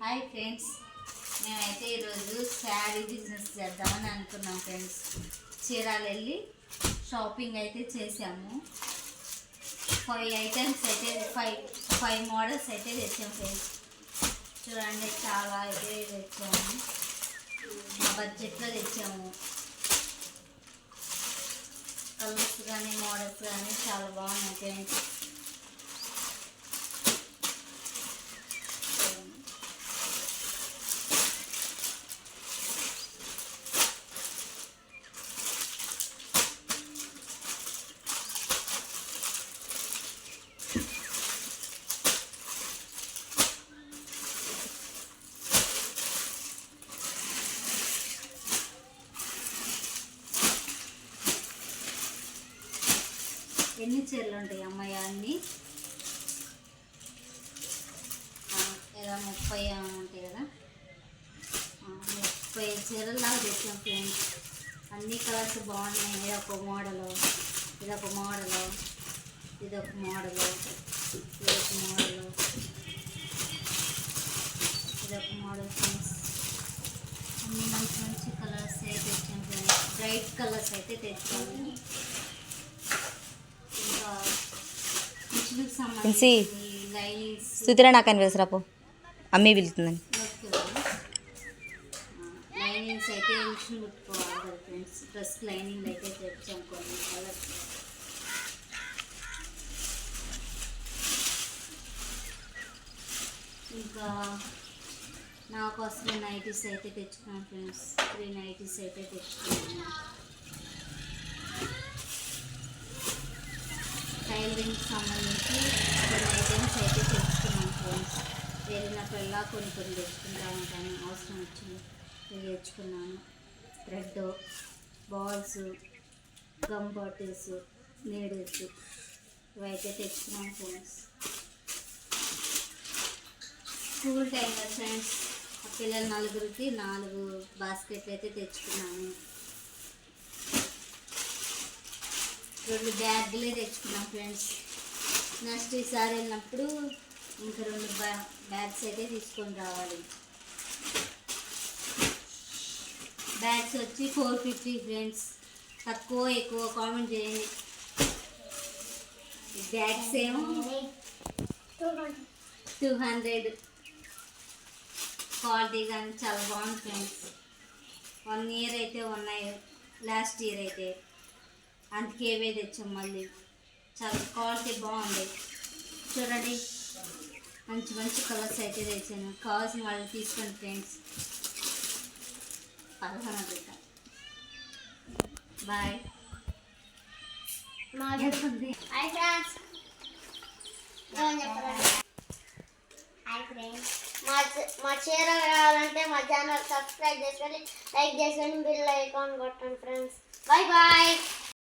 Hi friends మేమైతే ఈరోజు sari business చేద్దామని అనుకున్నాం ఫ్రెండ్స్ చీరాలు వెళ్ళి షాపింగ్ అయితే చేసాము ఫైవ్ ఐటమ్స్ అయితే ఫైవ్ ఫైవ్ మోడల్స్ అయితే తెచ్చాం ఫ్రెండ్స్ చూడండి చాలా అయితే తెచ్చాము. మా బడ్జెట్లో తెచ్చాము. కలర్స్ కానీ మోడల్స్ కానీ చాలా బాగున్నాయి ఫ్రెండ్స్ ఎన్ని చీరలు ఉంటాయి అమ్మాయి అన్ని? ఏదో ముప్పై ఉంటాయి కదా? ముప్పై చీరలు దాకా తెచ్చాం ఫ్రెండ్స్. అన్ని కలర్స్ బాగున్నాయి. ఇది ఒక మోడలు. ఇది ఒక మోడలు. ఇది ఒక మోడలు. ఇది ఒక మోడలు. ఇది ఒక మోడల్ ఫ్రెండ్స్. అన్ని మంచి మంచి కలర్స్ అయితే తెచ్చాం ఫ్రెండ్స్. బ్రైట్ కలర్స్ అయితే తెచ్చాము మిషన్కి ఇన్సి. సంబంధించి లైనింగ్స్ సుతిరా నాకు అని వేసరాపు అమ్మి వెళ్తుందని. లైనింగ్స్ అయితే మిషన్ కుట్టుకోవాలి ఫ్రెండ్స్ డ్రెస్ లైనింగ్ అయితే తెచ్చాం కొన్ని కలర్స్ ఇంకా నా కోసం నైటీస్ అయితే తెచ్చుకున్నాను ఫ్రెండ్స్. త్రీ నైటీస్ అయితే తెచ్చుకున్నాను. టైలరింగ్కి సంబంధించి కొన్ని ఐటమ్స్ అయితే తెచ్చుకున్నాను ఫ్రెండ్స్. వెళ్ళినప్పుడల్లా కొన్ని కొన్ని తెచ్చుకుంటా ఉంటాను అవసరం వచ్చింది ఇవి తెచ్చుకున్నాను. Thread balls gum bottles needles ఇవైతే తెచ్చుకున్నాను ఫ్రెండ్స్. స్కూల్ టైంలో ఫ్రెండ్స్ ఆ పిల్లల నలుగురికి నాలుగు బాస్కెట్లు అయితే తెచ్చుకున్నాను. రెండు బ్యాగులే తెచ్చుకున్నాం ఫ్రెండ్స్. నెక్స్ట్ ఈసారి వెళ్ళినప్పుడు ఇంకా రెండు బ్యా బ్యాగ్స్ అయితే తీసుకొని రావాలి. బ్యాగ్స్ వచ్చి ఫోర్ ఫిఫ్టీ ఫ్రెండ్స్. తక్కువ ఎక్కువ కామెంట్ చేయండి. బ్యాగ్స్ ఏమో టూ హండ్రెడ్. క్వాలిటీ కానీ చాలా బాగుంది ఫ్రెండ్స్. వన్ ఇయర్ అయితే ఉన్నాయి. లాస్ట్ ఇయర్ అయితే. అందుకే ఇవే తెచ్చాం మళ్ళీ. చాలా క్వాలిటీ బాగుంది. చూడండి. మంచి మంచి కలర్స్ అయితే తెచ్చాను. కావాల్సిన వాళ్ళు తీసుకోండి ఫ్రెండ్స్ పదహారు బిడ్డ bye hi friends hi friends మా మా చీర కావాలంటే మా ఛానల్ సబ్స్క్రైబ్ చేసుకొని లైక్ చేసుకొని బిల్ ఐకాన్ కొట్టండి ఫ్రెండ్స్ బాయ్ బాయ్